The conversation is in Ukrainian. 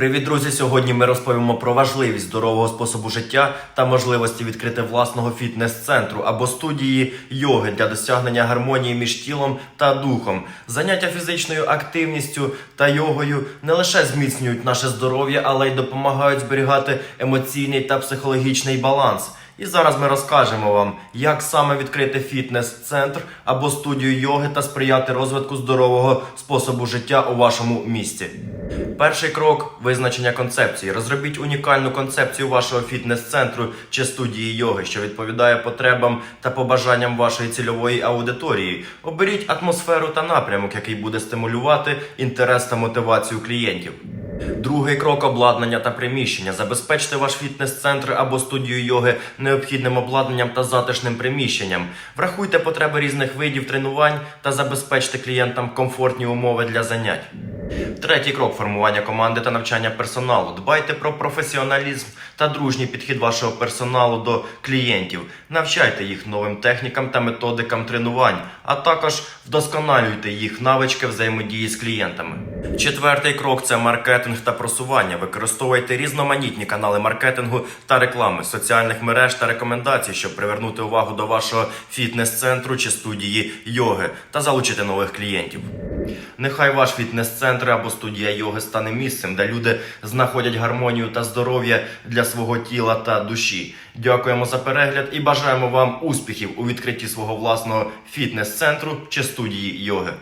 Привіт, друзі! Сьогодні ми розповімо про важливість здорового способу життя та можливості відкрити власного фітнес-центру або студії йоги для досягнення гармонії між тілом та духом. Заняття фізичною активністю та йогою не лише зміцнюють наше здоров'я, але й допомагають зберігати емоційний та психологічний баланс. І зараз ми розкажемо вам, як саме відкрити фітнес-центр або студію йоги та сприяти розвитку здорового способу життя у вашому місті. Перший крок визначення концепції. Розробіть унікальну концепцію вашого фітнес-центру чи студії йоги, що відповідає потребам та побажанням вашої цільової аудиторії. Оберіть атмосферу та напрямок, який буде стимулювати інтерес та мотивацію клієнтів. Другий крок обладнання та приміщення. Забезпечте ваш фітнес-центр або студію йоги необхідним обладнанням та затишним приміщенням. Врахуйте потреби різних видів тренувань та забезпечте клієнтам комфортні умови для занять. Третій крок формування команди та навчання персоналу. Дбайте про професіоналізм та дружній підхід вашого персоналу до клієнтів. Навчайте їх новим технікам та методикам тренувань, а також вдосконалюйте їх навички взаємодії з клієнтами. Четвертий крок це маркетинг та просування. Використовуйте різноманітні канали маркетингу та реклами, соціальних мереж та рекомендацій, щоб привернути увагу до вашого фітнес-центру чи студії йоги та залучити нових клієнтів. Нехай ваш фітнес-центр або студія йоги стане місцем, де люди знаходять гармонію та здоров'я для свого тіла та душі. Дякуємо за перегляд і бажаємо вам успіхів у відкритті свого власного фітнес-центру чи студії йоги.